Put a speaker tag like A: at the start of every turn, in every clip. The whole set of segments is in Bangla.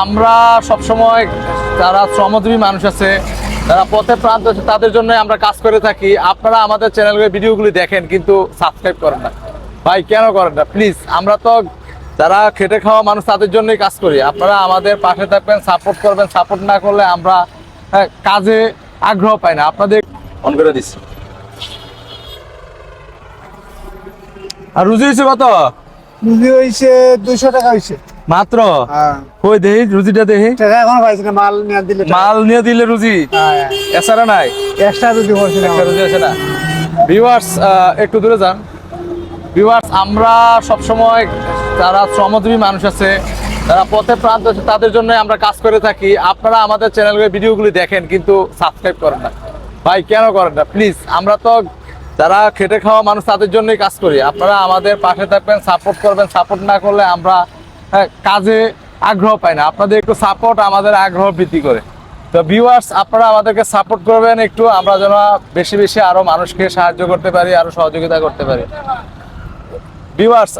A: আমরা সবসময় যারা শ্রমজীবী মানুষ আছে যারা পথে প্রান্ত আছে তাদের জন্য আমরা কাজ করে থাকি। আপনারা আমাদের চ্যানেলের ভিডিওগুলি দেখেন কিন্তু সাবস্ক্রাইব করেন না। ভাই কেন করেন না? প্লিজ আমরা তো যারা খেটে খাওয়া মানুষ তাদের জন্যই কাজ করি। আপনারা আমাদের পাশে থাকবেন সাপোর্ট করবেন। সাপোর্ট না করলে আমরা হ্যাঁ, কাজে আগ্রহ পাই না। আপনাদের অন করে দিচ্ছি। আর রুজি হয়েছে কত?
B: রুজি হয়েছে দুইশো টাকা হয়েছে।
A: মাত্র?
B: হ্যাঁ।
A: কই দেহি? রুজিটা দেহি?
B: টাকা পাইছি না মাল নিয়ে দিলে
A: মাল নিয়ে দিলে রুজি? এছাড়া নাই?
B: এক্সট্রা যদি করছিল
A: একটা রুজি আছে না। ভিউয়ার্স একটু দূরে যান। ভিউয়ার্স আমরা সবসময় যারা শ্রমজীবী মানুষ আছে যারা পথে প্রান্ত আছে তাদের জন্য আমরা কাজ করে থাকি। আপনারা আমাদের চ্যানেলের ভিডিওগুলি দেখেন কিন্তু সাবস্ক্রাইব করেন না। ভাই কেন করেন না? প্লিজ আমরা তো যারা খেটে খাওয়া মানুষ তাদের জন্যই কাজ করি। আপনারা আমাদের পাশে থাকবেন সাপোর্ট করবেন। সাপোর্ট না করলে আমরা হ্যাঁ, কাজে আগ্রহ পায় না। আপনাদের একটু সাপোর্ট আমাদের আগ্রহ বৃদ্ধি করে। তো ভিউয়ার্স আপনারা আমাদেরকে সাপোর্ট করবেন একটু। আমরা যেন বেশি বেশি আরও মানুষকে সাহায্য করতে পারি আরও সহযোগিতা করতে পারি। ভিউয়ার্স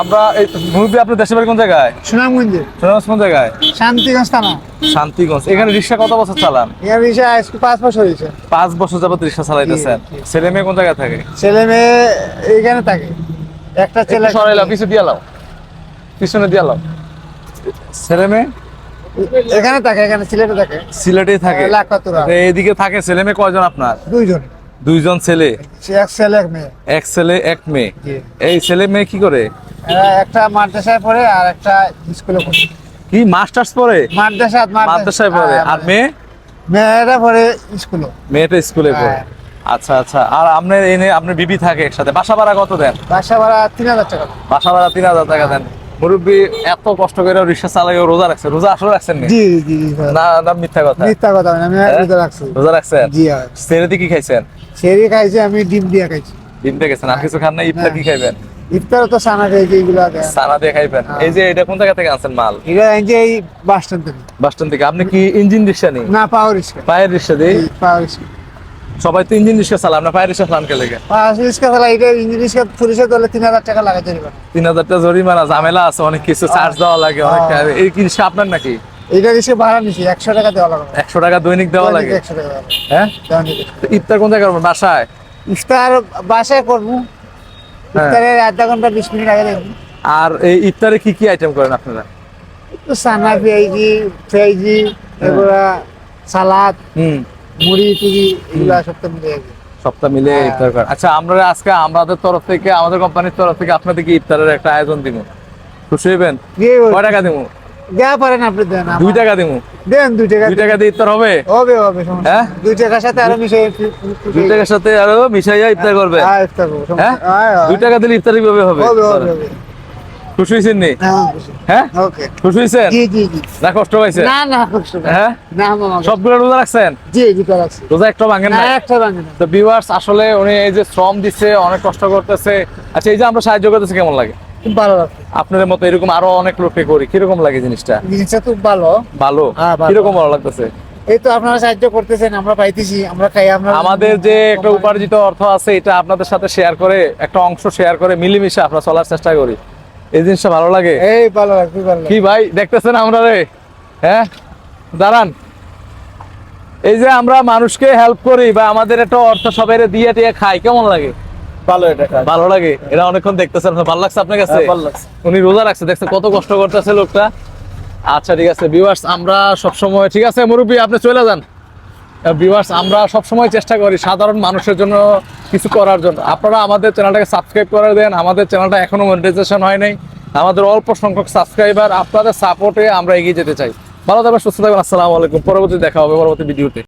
A: আমরা এই মুরব্বী আপনার দেশের বাড়ি কোন জায়গায়?
B: সুনামগঞ্জে।
A: সুনামগঞ্জ কোন জায়গায়?
B: শান্তিগঞ্জ থানা।
A: শান্তিগঞ্জ। এখানে রিক্সা কত বছর চালান?
B: এখানে আজকে পাঁচ বছর হয়েছে।
A: পাঁচ বছর যাবত রিক্সা চালাইতেছেন। ছেলে মেয়ে কোন জায়গায় থাকে?
B: ছেলে মেয়ে এখানে থাকে। একটা ছেলে
A: একটু সরাইলাও পিছু দিয়ে লাও পিছনে দিয়ে লাও। ছেলে মেয়ে?
B: এখানে থাকে এখানে সিলেটে থাকে।
A: সিলেটেই থাকে।
B: লাখাতুরা
A: এইদিকে থাকে ছেলে মেয়ে কয়জন আপনার?
B: দুইজন।
A: দুইজন ছেলে?
B: সে এক ছেলে এক মেয়ে।
A: এক ছেলে এক মেয়ে। এই ছেলে মেয়ে কি করে?
B: একটা মাদ্রাসায় পড়ে আর একটা স্কুলে পড়ে।
A: কি মাস্টার্স পড়ে?
B: মাদ্রাসা
A: মাদ্রাসায়। পড়ে। আর মেয়ে?
B: মেয়েরা পড়ে স্কুলে।
A: মেয়েটা স্কুলে পড়ে।
B: হ্যাঁ।
A: আচ্ছা আচ্ছা। আর আপনার এনে আপনার বিবি থাকে একসাথে। বাসা ভাড়া কত দেন?
B: বাসা ভাড়া তিন হাজার টাকা।
A: বাসা ভাড়া তিন হাজার টাকা দেন। মুরব্বী এত কষ্ট করে রিক্সা চালাই রোজা রাখছে। রোজা আসলে রাখছেন?
B: জি জি।
A: না না মিথ্যা কথা?
B: মিথ্যা কথা আমি
A: হ্যাঁ?
B: রোজা রাখছি।
A: রোজা রাখছেন?
B: জি
A: সেরেতে কি খাইছেন?
B: সেরি খাইছি আমি ডিম দিয়ে খাইছি।
A: ডিমটা গেছেন আর কিছু খান না ইফতার কি খাইবেন?
B: ইফতার তো সানা খাইছি এইগুলো দেন
A: সানা দিয়ে খাইবেন।
B: হ্যাঁ।
A: এই যে এটা কোন জায়গা থেকে আনছেন মাল?
B: এটা এই যে বাস স্ট্যান্ড থেকে।
A: বাস স্ট্যান্ড থেকে। আপনি কি ইঞ্জিন রিক্সা নেই?
B: না পাওয়ার রিক্সা
A: পায়ের রিক্সা দিই
B: পাওয়ার রিক্সা
A: সবাই তো ইঞ্জিন রিক্সা চালান না পায়ের রিক্সা চালান কে লেগে।
B: পাওয়ার রিক্সা চালা এটা ইঞ্জিন রিক্সা পুলিশের দলে তিন হাজার টাকা লাগাই যাবে
A: তিন হাজারটা জরিমানা ঝামেলা আছে অনেক কিছু চার্জ দেওয়া লাগে অনেক
B: হ্যাঁ।
A: এই কি রিক্সা আপনার নাকি?
B: এইটা রিক্সা ভাড়া নিছি একশো টাকা দেওয়া লাগবে।
A: একশো টাকা দৈনিক দেওয়া লাগে?
B: একশো টাকা
A: হ্যাঁ? ইফতার কোন জায়গায় করবেন বাসায়?
B: ইফতার বাসায় করব। ইফতারের আধা ঘণ্টা বিশ মিনিট আগে দেখব।
A: আর এই ইফতারে কি কি আইটেম করেন আপনারা?
B: সানা পেঁয়াজি পেঁয়াজি এগুলা সালাদ।
A: হুম।
B: মুড়ি টুড়ি এগুলা সব তো মিলে
A: সপ্তাহ মিলে
B: হ্যাঁ।
A: ইফতার করেন আচ্ছা আমরা আজকে আমাদের তরফ থেকে আমাদের কোম্পানির তরফ থেকে আপনাদেরকে ইফতারের একটা আয়োজন দিব। খুশি হইবেন? কয় টাকা দিব?
B: পারেন আপনি দেন
A: দুই টাকা দিব?
B: দেন দুই টাকা
A: দুই টাকা দিয়ে ইফতার হবে?
B: হবে হবে
A: হ্যাঁ?
B: দুই টাকার সাথে আরও মিশে
A: দুই টাকার সাথে আরও মিশাইয়া ইফতার করবে?
B: হ্যাঁ ইফতার করব
A: হ্যাঁ?
B: হ্যাঁ।
A: দুই টাকা দিলে ইফতারি কীভাবে হবে?
B: হবে হবে হবে।
A: খুশি হয়েছেন নি?
B: হ্যাঁ খুশি।
A: হ্যাঁ?
B: ওকে।
A: খুশি হয়েছেন?
B: জি জি জি।
A: না কষ্ট পাইছেন?
B: না না কষ্ট
A: হ্যাঁ? সবগুলো রোজা রাখছেন?
B: জি জি
A: রোজা একটা ভাঙেন
B: না
A: না
B: একটা ভাঙে
A: তো ভিউয়ার্স আসলে উনি এই যে শ্রম দিচ্ছে অনেক কষ্ট করতেছে। আচ্ছা এই যে আমরা সাহায্য করতেছি কেমন লাগে?
B: ভালো লাগছে।
A: আপনাদের মতো এরকম আরও অনেক লোককে করি। কীরকম লাগে জিনিসটা?
B: জিনিসটা খুব ভালো।
A: ভালো?
B: হ্যাঁ, ভালো।
A: কীরকম ভালো লাগতেছে?
B: এই তো আপনারা সাহায্য করতেছেন আমরা পাইতেছি আমরা খাই আমরা
A: আমাদের যে একটা উপার্জিত অর্থ আছে এটা আপনাদের সাথে শেয়ার করে একটা অংশ শেয়ার করে মিলেমিশে আমরা চলার চেষ্টা করি। এই জিনিসটা ভালো লাগে?
B: এই ভালো লাগছে।
A: কি ভাই দেখতেছেন আমরা রে হ্যাঁ? দাঁড়ান। এই যে আমরা মানুষকে হেল্প করি বা আমাদের একটা অর্থ সবাই দিয়ে টিয়ে খাই কেমন লাগে?
B: ভালো এটা
A: ভালো লাগে? এরা অনেকক্ষণ দেখতেছেন ভালো লাগছে আপনার কাছে?
B: হ্যাঁ, ভালো লাগছে।
A: উনি রোজা রাখছে কত কষ্ট করতেছে লোকটা। আচ্ছা ঠিক আছে ভিউয়ার্স আমরা সব সময় ঠিক আছে মুরব্বী আপনি চলে যান। ভিউয়ার্স আমরা সব সময় চেষ্টা করি সাধারণ মানুষের জন্য কিছু করার জন্য। আপনারা আমাদের চ্যানেলটাকে সাবস্ক্রাইব করে দেন। আমাদের চ্যানেলটা এখনও মনিটাইজেশন হয় নাই। আমাদের অল্প সংখ্যক সাবস্ক্রাইবার আপনাদের সাপোর্টে আমরা এগিয়ে যেতে চাই। ভালো থাকবেন, সুস্থ থাকবেন। আসসালামু আলাইকুম। পরবর্তী দেখা হবে পরবর্তী ভিডিওতে